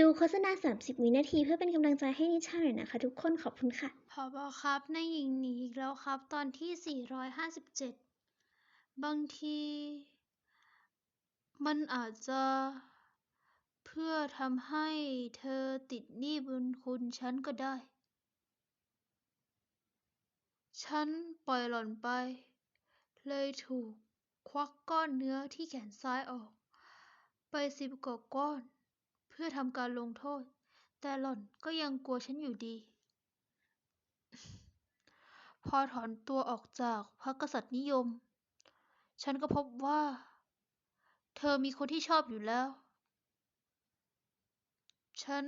ดูโฆษณา 30 วินาทีเพื่อเป็นกำลังใจให้นิชาหน่อยนะคะ ทุกคนขอบคุณค่ะผอบอครับนายหญิงหนีอีกแล้วครับ ตอนที่ 457 บางที มันอาจจะ เพื่อทำให้เธอติดหนี้บุญคุณฉันก็ได้ ฉันปล่อยหล่อนไป เลยถูกควักก้อนเนื้อที่แขนซ้ายออก ไปสิบกว่าก้อน พื่อทำการลงโทษ แต่หล่อนก็ยังกลัวฉันอยู่ดี พอถอนตัวออกจากพรรคกษัตริย์นิยม ฉันก็พบว่า เธอมีคนที่ชอบอยู่แล้ว ฉัน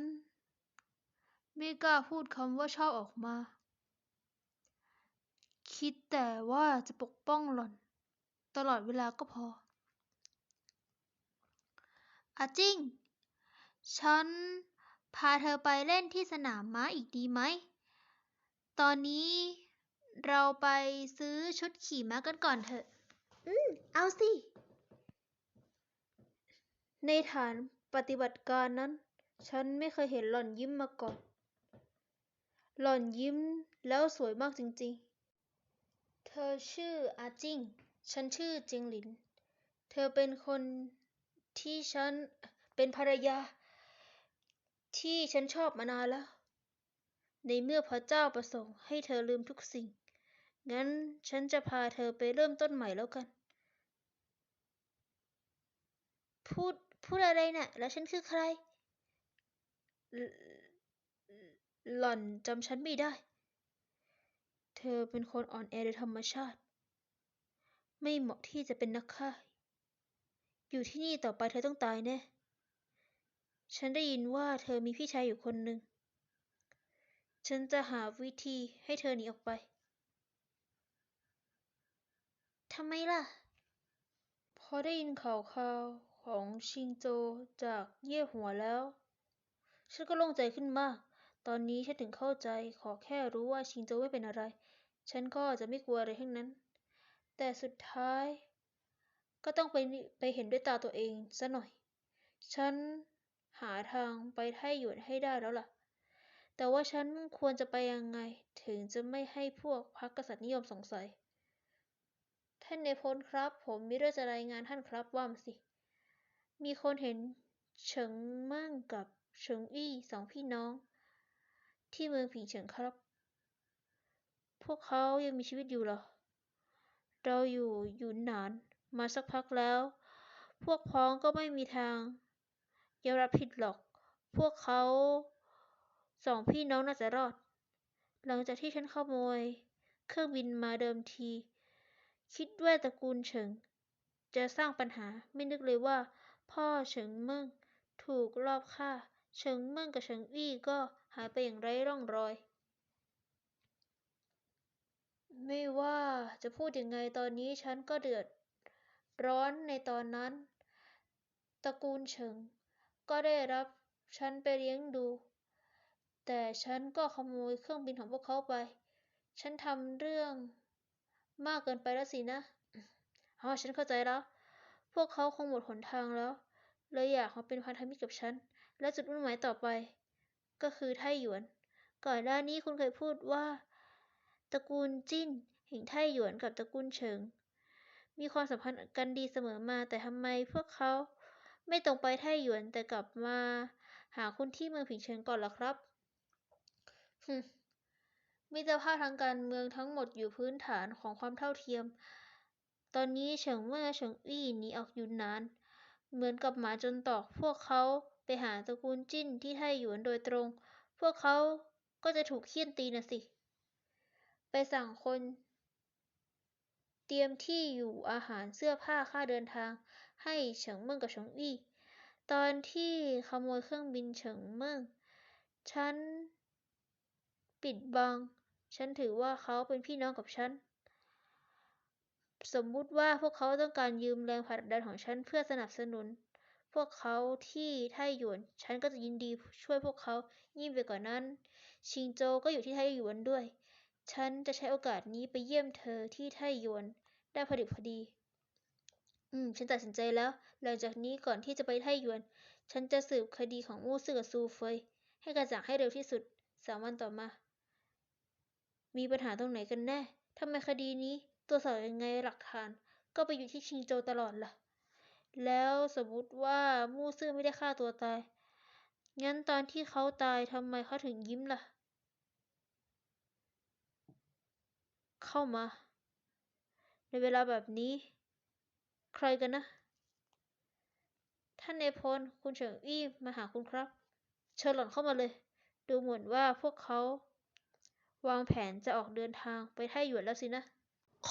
ไม่กล้าพูดคำว่าชอบออกมา คิดแต่ว่าจะปกป้องหล่อน ตลอดเวลาก็พออาจิ้ง ฉันพาเธอไปเล่นที่สนามม้าอีกดีไหม ตอนนี้เราไปซื้อชุดขี่ม้ากันก่อนเถอะเอาสิ ในฐานปฏิบัติการนั้น ฉันไม่เคยเห็นหล่อนยิ้มมาก่อน หล่อนยิ้มแล้วสวยมากจริงๆ เธอชื่ออาจิ้งฉันชื่อจิงหลิน เธอเป็นคนที่ฉันเป็นภรรยา ที่ฉันชอบมานานแล้ว ในเมื่อพระเจ้าประสงค์ให้เธอลืมทุกสิ่ง งั้นฉันจะพาเธอไปเริ่มต้นใหม่แล้วกัน พูด พูดอะไรน่ะ แล้วฉันคือใครหลหล่อนจำฉันไม่ได้ เธอเป็นคนอ่อนแอโดยธรรมชาติ ไม่เหมาะที่จะเป็นนักฆ่า อยู่ที่นี่ต่อไปเธอต้องตายแน่ ฉันได้ยินว่าเธอมีพี่ชายอยู่คนหนึ่ง ฉันจะหาวิธีให้เธอหนีออกไป ทำไมล่ะ พอได้ยินข่าวข่าวของชิงโจจากเย่หัวแล้ว ฉันก็โล่งใจขึ้นมาก ตอนนี้ฉันถึงเข้าใจ ขอแค่รู้ว่าชิงโจไม่เป็นอะไร ฉันก็จะไม่กลัวอะไรทั้งนั้น แต่สุดท้าย ก็ต้องไปไปเห็นด้วยตาตัวเองซะหน่อย ฉัน หาทางไปไท่หยวนให้ได้แล้วล่ะ แต่ว่าฉันควรจะไปยังไงถึงจะไม่ให้พวกพรรคกษัตริย์นิยมสงสัย ท่านในพลครับ ผมมีเรื่องจะรายงานท่านครับว่ามาสิ มีคนเห็นเฉิงมั่งกับเฉิงอี้สองพี่น้อง ที่เมืองผิงเฉิงครับ พวกเขายังมีชีวิตอยู่เหรอ เราอยู่หยุนหนานมาสักพักแล้ว พวกพ้องก็ไม่มีทาง ยอมรับผิดหรอก พวกเขาสองพี่น้องน่าจะรอด หลังจากที่ฉันขโมย เครื่องบินมาเดิมที คิดว่าตระกูลเฉิง จะสร้างปัญหาไม่นึกเลยว่า พ่อเฉิงเมิ่งถูกลอบฆ่า เฉิงเมิ่งกับเฉิงอี้ก็หายไปอย่างไร้ร่องรอย ไม่ว่าจะพูดยังไงตอนนี้ฉันก็เดือด ร้อนในตอนนั้น ตระกูลเฉิง ก็ได้รับฉันไปเลี้ยงดู แต่ฉันก็ขโมยเครื่องบินของพวกเขาไป ฉันทำเรื่องมากเกินไปแล้วสินะอ๋อฉันเข้าใจแล้ว พวกเขาคงหมดหนทางแล้ว เลยอยากมาเป็นพันธมิตรกับฉัน และจุดมุ่งหมายต่อไป ก็คือไทหยวน ก่อนหน้านี้คุณเคยพูดว่า ตระกูลจิ้นแห่งไทหยวนกับตระกูลเฉิง มีความสัมพันธ์กันดีเสมอมา แต่ทำไมพวกเขา ไม่ตรงไปไท่หยวนแต่กลับมาหาคุณที่เมืองผิงเฉิงก่อนล่ะครับฮึมิตรภาพทางการเมืองทั้งหมดอยู่พื้นฐานของความเท่าเทียม ตอนนี้เฉิงเมื่อเฉิงอี้หนีออกอยู่นาน เหมือนกับหมาจนตอก พวกเขาไปหาตระกูลจิ้นที่ไทหยวนโดยตรง พวกเขาก็จะถูกเคี่ยนตีนะสิ ไปสั่งคน เตรียมที่อยู่อาหารเสื้อผ้าค่าเดินทาง ให้เฉิงเมิ่งกับเฉิงอี้ตอนที่ขโมยเครื่องบินเฉิงเมิ่ง ฉันปิดบัง ฉันถือว่าเขาเป็นพี่น้องกับฉัน สมมุติว่าพวกเขาต้องการยืมแรงผลักดันของฉันเพื่อสนับสนุน พวกเขาที่ไทหยวน ฉันก็จะยินดีช่วยพวกเขา ยิ่งไปกว่านั้น ชิงโจก็อยู่ที่ไทหยวนด้วย ฉันจะใช้โอกาสนี้ไปเยี่ยมเธอที่ไทหยวน ได้พอดิบพอดี อืม ฉันตัดสินใจแล้ว หลังจากนี้ก่อนที่จะไปไท่หยวน ฉันจะสืบคดีของมู่ซื่อกับซูเฟย ให้กระจ่างให้เร็วที่สุด สามวันต่อมา มีปัญหาตรงไหนกันแน่ ทำไมคดีนี้ตรวจสอบยังไงหลักฐาน ก็ไปอยู่ที่ชิงโจตลอดล่ะ แล้วสมมติว่ามู่ซื่อไม่ได้ฆ่าตัวตาย งั้นตอนที่เขาตายทำไมเขาถึงยิ้มล่ะ เข้ามา ในเวลาแบบนี้ ใครกันนะ ท่านนายพล คุณเฉิงอี้มาหาคุณครับ เชิญหล่อนเข้ามาเลย ดูเหมือนว่าพวกเขา วางแผนจะออกเดินทางไปไท่หยวนแล้วสินะ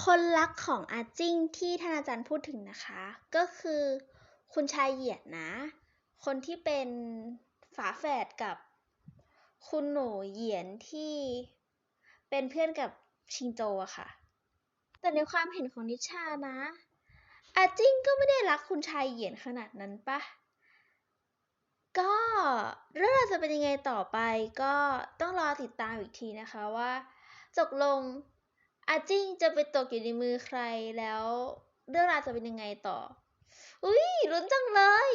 คนรักของอาจิ้งที่ท่านอาจารย์พูดถึงนะคะ ก็คือคุณชายเหยียดนะ คนที่เป็นฝาแฝดกับคุณหนูเหยียนที่เป็นเพื่อนกับชิงโจอะค่ะ แต่ในความเห็นของนิชานะ อาจิ้งก็ไม่ได้รักคุณชายเหยียนขนาดนั้นปะก็เรื่องราวจะเป็นยังไงต่อไปก็ต้องรอติดตามอีกทีนะคะว่าตกลงอาจิ้งจะไปตกอยู่ในมือใครแล้ว เรื่องราวจะเป็นยังไงต่อ อุ้ยลุ้นจังเลย